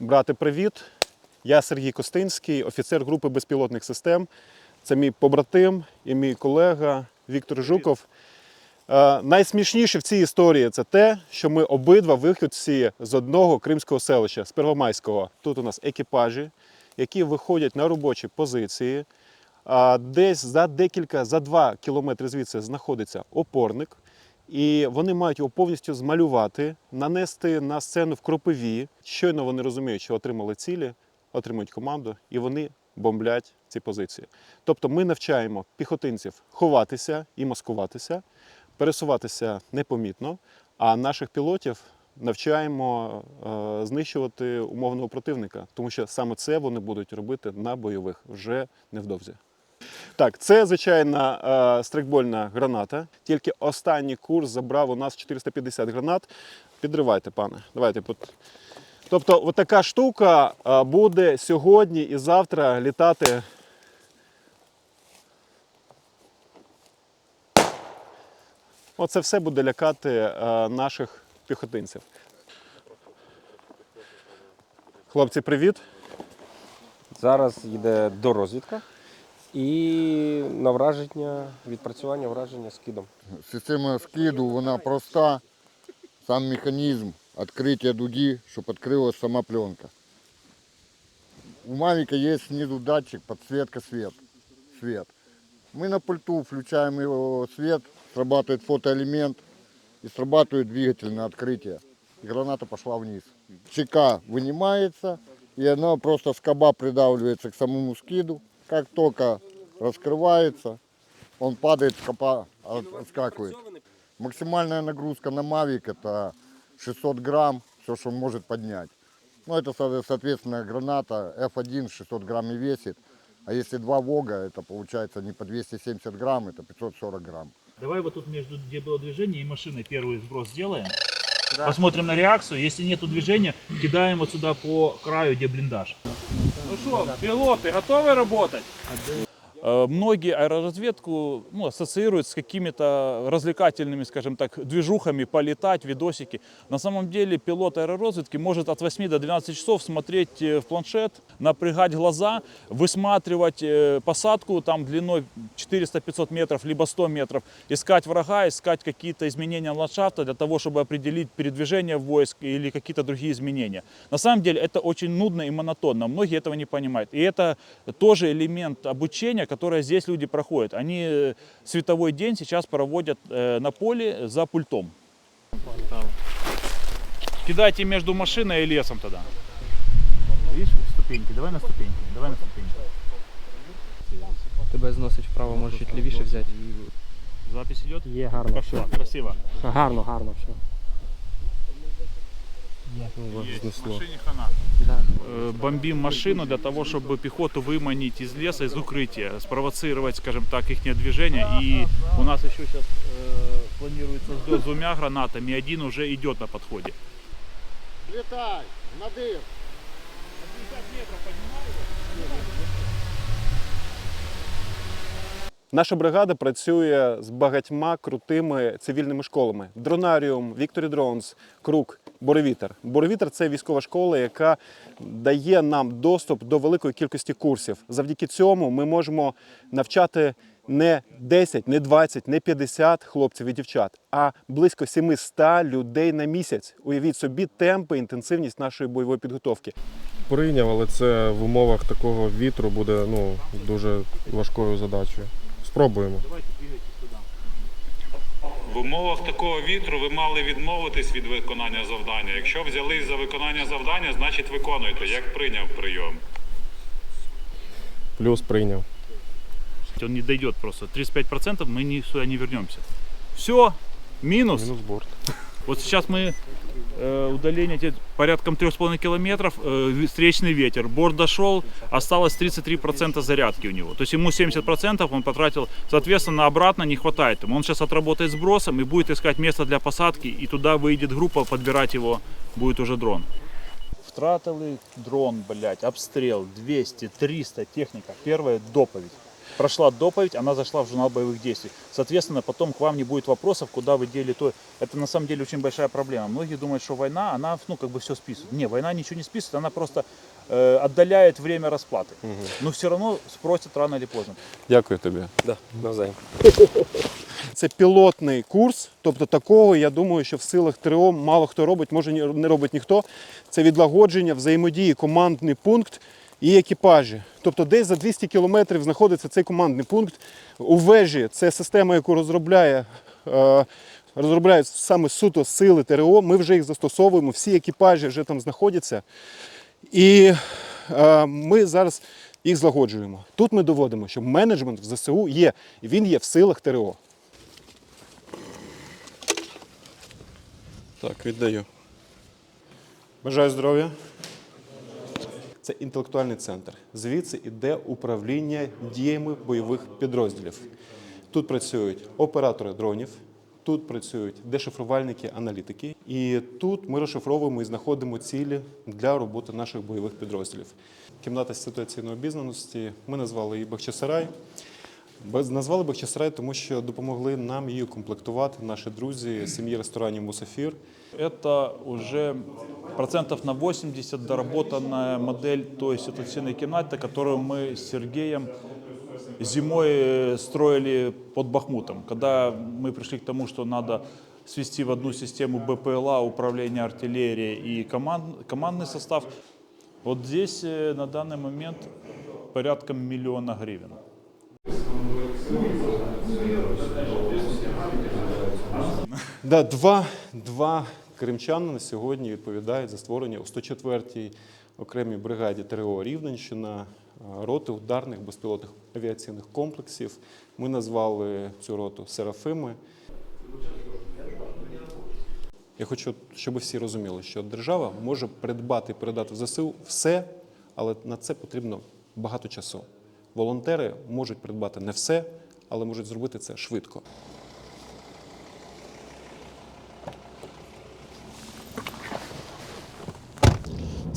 Брати, привіт. Я Сергій Костинський, офіцер групи безпілотних систем. Це мій побратим і мій колега Віктор Жуков. Е, найсмішніше в цій історії це те, що ми обидва виходці з одного кримського селища, з Первомайського. Тут у нас екіпажі, які виходять на робочі позиції. А Десь за декілька, за два кілометри звідси знаходиться опорник. І вони мають його повністю змалювати, нанести на сцену в кропиві. Щойно вони розуміють, що отримали цілі, отримують команду, і вони бомблять ці позиції. Тобто ми навчаємо піхотинців ховатися і маскуватися, пересуватися непомітно, а наших пілотів навчаємо е, знищувати умовного противника, тому що саме це вони будуть робити на бойових вже невдовзі. Так, це звичайна е, стрейкбольна граната. Тільки останній курс забрав у нас 450 гранат. Підривайте, пане. Давайте. Тобто, от така штука е, буде сьогодні і завтра літати. Оце все буде лякати е, наших піхотинців. Хлопці, привіт. Зараз йде дорозвідка і на враження, відпрацювання враження скидом. Система скиду, вона проста. Сам механізм відкриття дуги, щоб відкрилась сама пленка. У Мавика є снизу датчик, подсветка свет. свет. Мы на пульту включаем его свет, срабатывает фотоэлемент и срабатывает двигатель на открытие. И граната пошла вниз. ЧК вынимается, и она просто скоба придавливается к самому скиду. Как только раскрывается, он падает, скоба от- отскакивает. Максимальная нагрузка на Mavic это 600 грамм, все, что он может поднять. Ну, это, со- соответственно, граната F1 600 грамм и весит. А если два ВОГа, это получается не по 270 грамм, это 540 грамм. Давай вот тут между где было движение и машиной первый сброс сделаем. Посмотрим на реакцию. Если нету движения, кидаем вот сюда по краю, где блиндаж. Ну что, пилоты, готовы работать? Э, Многие аэроразведку ну, ассоциируют с какими-то развлекательными, скажем так, движухами, полетать, видосики. На самом деле пилот аэророзведки может от 8 до 12 часов смотреть э, в планшет, напрягать глаза, высматривать э, посадку там длиной 400-500 метров, либо 100 метров, искать врага, искать какие-то изменения ландшафта для того, чтобы определить передвижение войск или какие-то другие изменения. На самом деле это очень нудно и монотонно, многие этого не понимают. И это тоже элемент обучения, которое здесь люди проходят. Они э, световой день сейчас проводят э, на поле за пультом. Кидайте между машиной и лесом тогда. Видишь, ступеньки. Давай на ступеньки. Давай на ступеньки. Тебе зносить вправо, можеш чуть лівіше взяти. Запись идет? Є гарно. Пошла. Красиво. Гарно, гарно все. Знесло. Машине хана. Да. Э, Бомбим машину для того, чтобы пехоту выманить из леса, из укрытия, спровоцировать, скажем так, их движение. И у нас еще сейчас планируется взлет с двумя гранатами, и один уже идет на подходе. Летай, надыр. Наша бригада працює з багатьма крутими цивільними школами: Дронаріум, Victory Drones, Крук, Боровітер. Боровітер це військова школа, яка дає нам доступ до великої кількості курсів. Завдяки цьому ми можемо навчати не 10, не 20, не 50 хлопців і дівчат, а близько 700 людей на місяць. Уявіть собі темпи, інтенсивність нашої бойової підготовки. Прийняв, але це в умовах такого вітру буде ну, дуже важкою задачею. Спробуємо. В умовах такого вітру ви мали відмовитись від виконання завдання. Якщо взялись за виконання завдання, значить виконуйте, як прийняв прийом. Плюс прийняв. Он не дойдет просто. 35% мы не, сюда не вернемся. Все, минус. Мінус борт. Вот сейчас мы э, удаление те- порядком 3,5 километров, э, ви- встречный ветер, борт дошел, осталось 33% зарядки у него. То есть ему 70% он потратил, соответственно, на обратно не хватает ему. Он сейчас отработает сбросом и будет искать место для посадки, и туда выйдет группа, подбирать его будет уже дрон. Втратили дрон, блядь, обстрел, 200, 300 техника. Первая доповедь. прошла доповедь, она зашла в журнал боевых действий. Соответственно, потом к вам не будет вопросов, куда вы дели то. Это на самом деле очень большая проблема. Многие думают, что война, она, ну, как бы все списывает. Не, война ничего не списывает, она просто э, отдаляет время расплаты. Но все равно спросят рано или поздно. Дякую тобі. Да, навзаєм. Це пілотний курс, тобто такого, я думаю, що в силах ТРО мало хто робить, може ні- не робить ніхто. Це відлагодження, взаємодії, командний пункт і екіпажі. Тобто десь за 200 кілометрів знаходиться цей командний пункт. У вежі це система, яку розробляє. е, Розробляють саме суто сили ТРО, ми вже їх застосовуємо, всі екіпажі вже там знаходяться. І е, ми зараз їх злагоджуємо. Тут ми доводимо, що менеджмент в ЗСУ є, і він є в силах ТРО. Так, віддаю. Бажаю здоров'я. Це інтелектуальний центр. Звідси йде управління діями бойових підрозділів. Тут працюють оператори дронів, тут працюють дешифрувальники, аналітики. І тут ми розшифровуємо і знаходимо цілі для роботи наших бойових підрозділів. Кімната ситуаційної обізнаності ми назвали її Бахчисарай. Без- Назвали Бахчисарай, тому що допомогли нам її комплектувати наші друзі з сім'ї ресторанів Мусафір. Это уже процентов на 80 доработанная модель той ситуационной комнаты, которую мы с Сергеем зимой э, строили под Бахмутом. Когда мы пришли к тому, что надо свести в одну систему БПЛА, управление артиллерией и команд, командный состав, вот здесь э, на данный момент порядка миллиона гривен. Да, два, два кримчани сьогодні відповідають за створення у 104-й окремій бригаді ТРО Рівненщина е, роти ударних безпілотних авіаційних комплексів. Ми назвали цю роту Серафими. Я хочу, щоб всі розуміли, що держава може придбати і передати в ЗСУ все, але на це потрібно багато часу. Волонтери можуть придбати не все, але можуть зробити це швидко.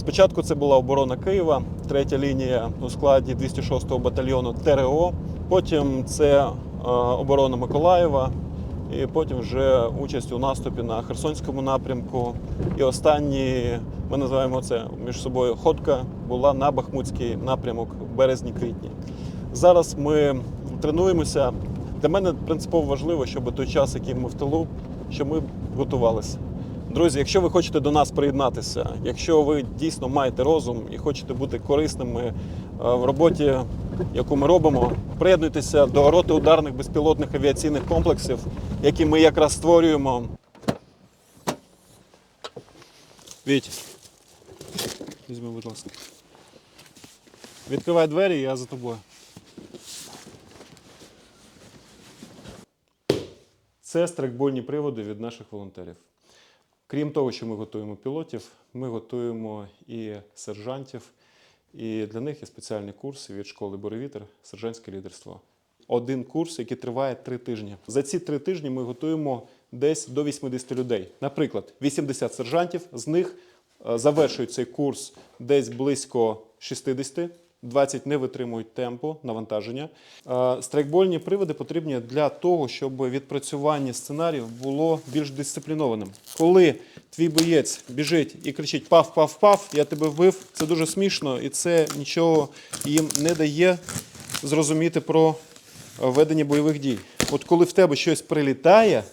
Спочатку це була оборона Києва, третя лінія у складі 206-го батальйону ТРО. Потім це е, оборона Миколаєва, і потім вже участь у наступі на Херсонському напрямку. І останні, ми називаємо це між собою ходка, була на Бахмутський напрямок в березні-квітні. Зараз ми тренуємося. Для мене принципово важливо, щоб той час, який ми в тилу, щоб ми готувалися. Друзі, якщо ви хочете до нас приєднатися, якщо ви дійсно маєте розум і хочете бути корисними е, в роботі, яку ми робимо, приєднуйтеся до роти ударних безпілотних авіаційних комплексів, які ми якраз створюємо. Віть, візьми, будь ласка. Відкривай двері, я за тобою. Це страйкбольні приводи від наших волонтерів. Крім того, що ми готуємо пілотів, ми готуємо і сержантів, і для них є спеціальні курси від школи Боровітер сержантське лідерство. Один курс, який триває три тижні. За ці три тижні ми готуємо десь до 80 людей. Наприклад, 80 сержантів, з них е, завершують цей курс десь близько 60. 20 не витримують темпу навантаження. Е, Страйкбольні приводи потрібні для того, щоб відпрацювання сценаріїв було більш дисциплінованим. Коли твій боєць біжить і кричить пав, я тебе вбив, це дуже смішно, і це нічого їм не дає зрозуміти про ведення бойових дій. От коли в тебе щось прилітає,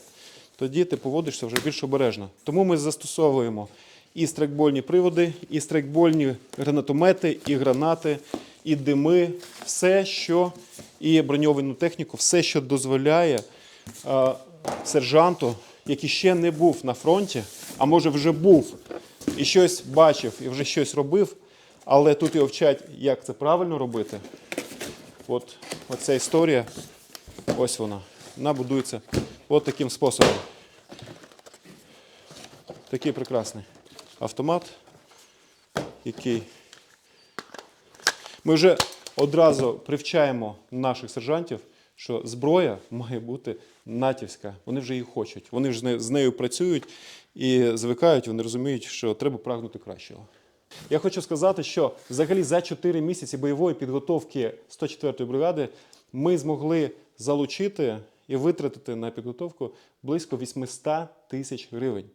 тоді ти поводишся вже більш обережно. Тому ми застосовуємо і страйкбольні приводи, і страйкбольні гранатомети, і гранати, і дими, все, що і броньовану техніку, все, що дозволяє е, сержанту, який ще не був на фронті, а може вже був і щось бачив, і вже щось робив, але тут його вчать, як це правильно робити. От оця історія, ось вона. Вона будується от таким способом. Такий прекрасний автомат, який ми вже одразу привчаємо наших сержантів, що зброя має бути натівська. Вони вже її хочуть. Вони ж з нею- працюють і звикають, вони розуміють, що треба прагнути кращого. Я хочу сказати, що взагалі за 4 місяці бойової підготовки 104-ї бригади ми змогли залучити і витратити на підготовку близько 800 тисяч гривень.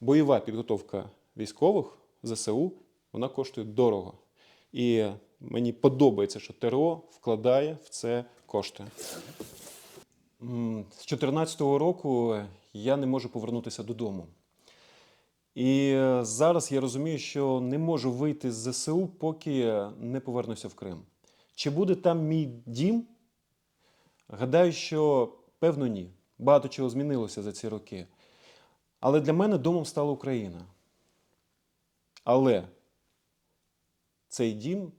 Бойова підготовка військових ЗСУ вона коштує дорого. І мені подобається, що ТРО вкладає в це кошти. З 2014 року я не можу повернутися додому. І е, зараз я розумію, що не можу вийти з ЗСУ, поки не повернуся в Крим. Чи буде там мій дім? Гадаю, що певно ні. Багато чого змінилося за ці роки. Але для мене домом стала Україна. Але цей дім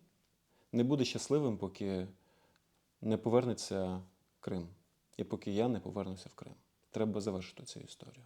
не буде щасливим, поки не повернеться Крим. І поки я не повернуся в Крим. Треба завершити цю історію.